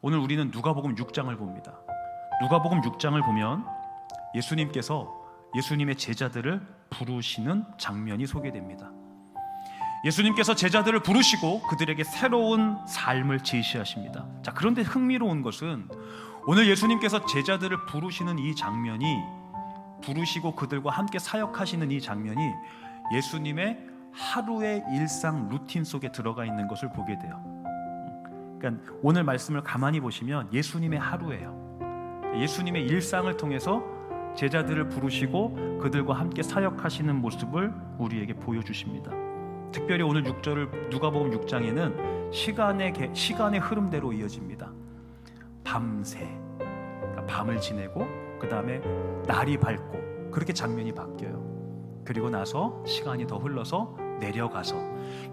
오늘 우리는 누가복음 6장을 봅니다. 누가복음 6장을 보면 예수님께서 예수님의 제자들을 부르시는 장면이 소개됩니다. 예수님께서 제자들을 부르시고 그들에게 새로운 삶을 제시하십니다. 자, 그런데 흥미로운 것은 오늘 예수님께서 제자들을 부르시는 이 장면이 부르시고 그들과 함께 사역하시는 이 장면이 예수님의 하루의 일상 루틴 속에 들어가 있는 것을 보게 돼요. 그러니까 오늘 말씀을 가만히 보시면 예수님의 하루예요. 예수님의 일상을 통해서 제자들을 부르시고 그들과 함께 사역하시는 모습을 우리에게 보여주십니다. 특별히 오늘 6절을 누가복음 6장에는 시간의 개- 시간의 흐름대로 이어집니다. 밤새 그러니까 밤을 지내고 그 다음에 날이 밝고 그렇게 장면이 바뀌어요. 그리고 나서 시간이 더 흘러서 내려가서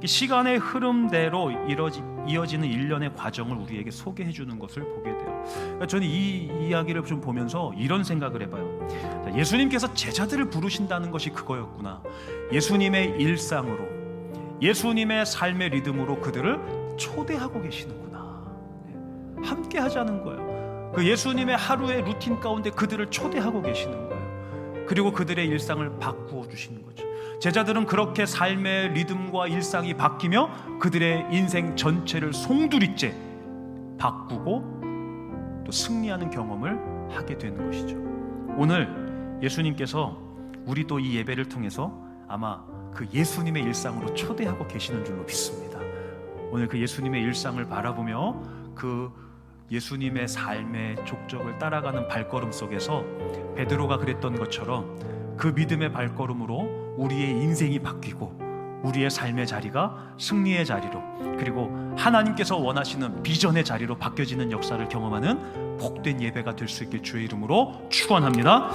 이 시간의 흐름대로 이뤄지, 이어지는 일련의 과정을 우리에게 소개해 주는 것을 보게 돼요. 그러니까 저는 이 이야기를 좀 보면서 이런 생각을 해봐요. 자, 예수님께서 제자들을 부르신다는 것이 그거였구나. 예수님의 일상으로, 예수님의 삶의 리듬으로 그들을 초대하고 계시는구나. 네, 함께 하자는 거예요. 그 예수님의 하루의 루틴 가운데 그들을 초대하고 계시는 거예요. 그리고 그들의 일상을 바꾸어 주시는 거죠. 제자들은 그렇게 삶의 리듬과 일상이 바뀌며 그들의 인생 전체를 송두리째 바꾸고 또 승리하는 경험을 하게 되는 것이죠. 오늘 예수님께서 우리도 이 예배를 통해서 아마 그 예수님의 일상으로 초대하고 계시는 줄로 믿습니다. 오늘 그 예수님의 일상을 바라보며 그 예수님의 삶의 족적을 따라가는 발걸음 속에서 베드로가 그랬던 것처럼 그 믿음의 발걸음으로 우리의 인생이 바뀌고 우리의 삶의 자리가 승리의 자리로 그리고 하나님께서 원하시는 비전의 자리로 바뀌어지는 역사를 경험하는 복된 예배가 될 수 있길 주의 이름으로 축원합니다.